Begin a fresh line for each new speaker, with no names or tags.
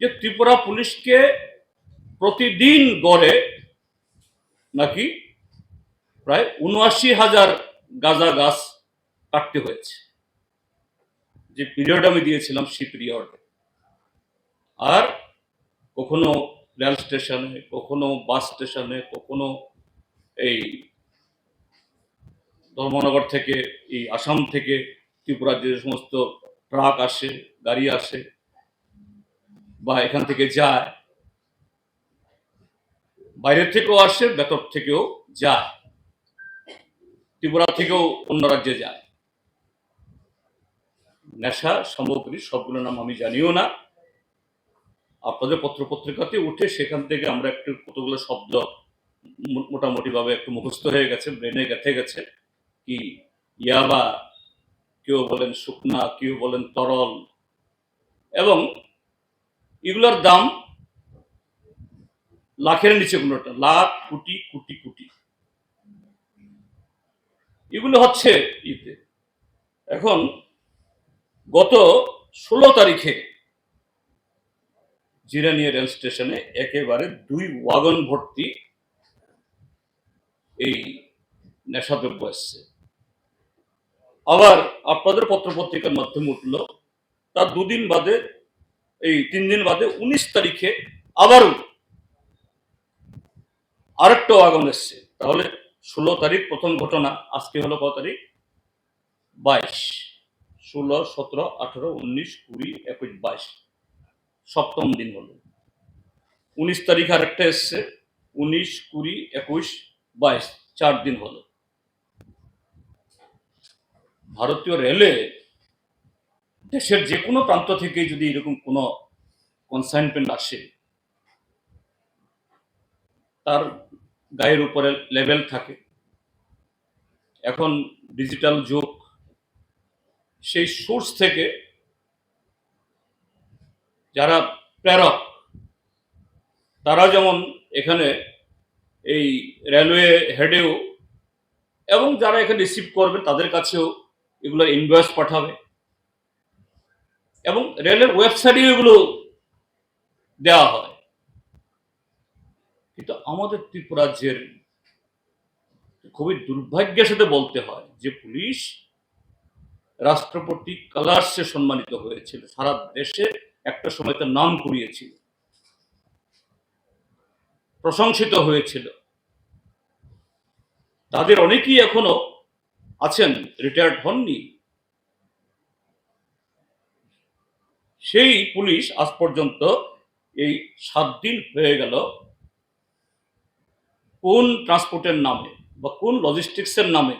যে ত্রিপুরা পুলিশকে প্রতিদিন গড়ে নাকি প্রায় উনআশি হাজার গাঁজা গাছ কাটতে হয়েছে। যে পিরিয়ড আমি দিয়েছিলাম সেই পিরিয়ড আর কখনো রেল স্টেশনে, কখনো বাস স্টেশনে, কখনো এই ধর্মনগর থেকে, এই আসাম থেকে ত্রিপুরার যে সমস্ত ট্রাক আসে, গাড়ি আসে বা এখান থেকে যায়। বাইরের থেকেও আসে, ভেতর থেকেও যায়। ত্রিপুরা থেকেও অন্য রাজ্যে যায়। নেশা সামগ্রী সবগুলো নাম আমি জানিও না। আপনাদের পত্র পত্রিকাতে উঠে সেখান থেকে আমরা একটু কতগুলো শব্দ মোটামুটিভাবে একটু মুখস্থ হয়ে গেছে, ব্রেনে গেঁথে গেছে। কি ইয়াবা, কেউ বলেন শুকনা, কেউ বলেন তরল। এবং এগুলোর দাম লাখের নিচে কোনোটা লাখ, কোটি কোটি কোটি। এগুলো হচ্ছে ইতে। এখন গত ষোলো তারিখে জিরানিয়া রেল স্টেশনে একেবারে দুই ওয়াগন ভর্তি এই নেশাদ্রব্য এসছে। আবার আপনাদের পত্রপত্রিকার মাধ্যমে উঠল, তার দুদিন বাদে এই তিন দিন বাদে উনিশ তারিখে আবারও আরেকটা ওয়াগন এসছে। তাহলে ষোলো তারিখ প্রথম ঘটনা, আজকে হলো কত তারিখ? বাইশ। ষোলো, সতেরো, আঠারো, উনিশ, কুড়ি, একুশ, বাইশ। সপ্তম দিন হলো। উনিশ তারিখ আরেকটা এসছে। উনিশ, কুড়ি, একুশ, বাইশ। চার দিন হলো। ভারতীয় রেলে দেশের যে কোনো প্রান্ত থেকে যদি এরকম কোনো কনসাইনমেন্ট আসে, তার গায়ের উপরে লেভেল থাকে। এখন ডিজিটাল যুগ, সেই সোর্স থেকে যারা প্রেরক, তারা যেমন এখানে এই রেলওয়ে হেডেও এবং যারা এখানে রিসিভ করবে, তাদের কাছেও এগুলো ইনভয়েস পাঠাবে। এবং রেলের ওয়েবসাইটে এগুলো দেওয়া হয়। কিন্তু আমাদের ত্রিপুরা রাজ্যের খুবই দুর্ভাগ্যের সাথে বলতে হয় যে পুলিশ রাষ্ট্রপতি কালার্সে সম্মানিত হয়েছিল। সারা দেশে একটা সময় তার নাম কুড়িয়েছিল। প্রশংসিত হয়েছিল। তাদের অনেকেই এখনও আছেন রিটায়ার্ড হননি। সেই পুলিশ আজ পর্যন্ত এই সাত দিন হয়ে গেল কোন ট্রান্সপোর্টের নামে বা কোন লজিস্টিক্সের নামে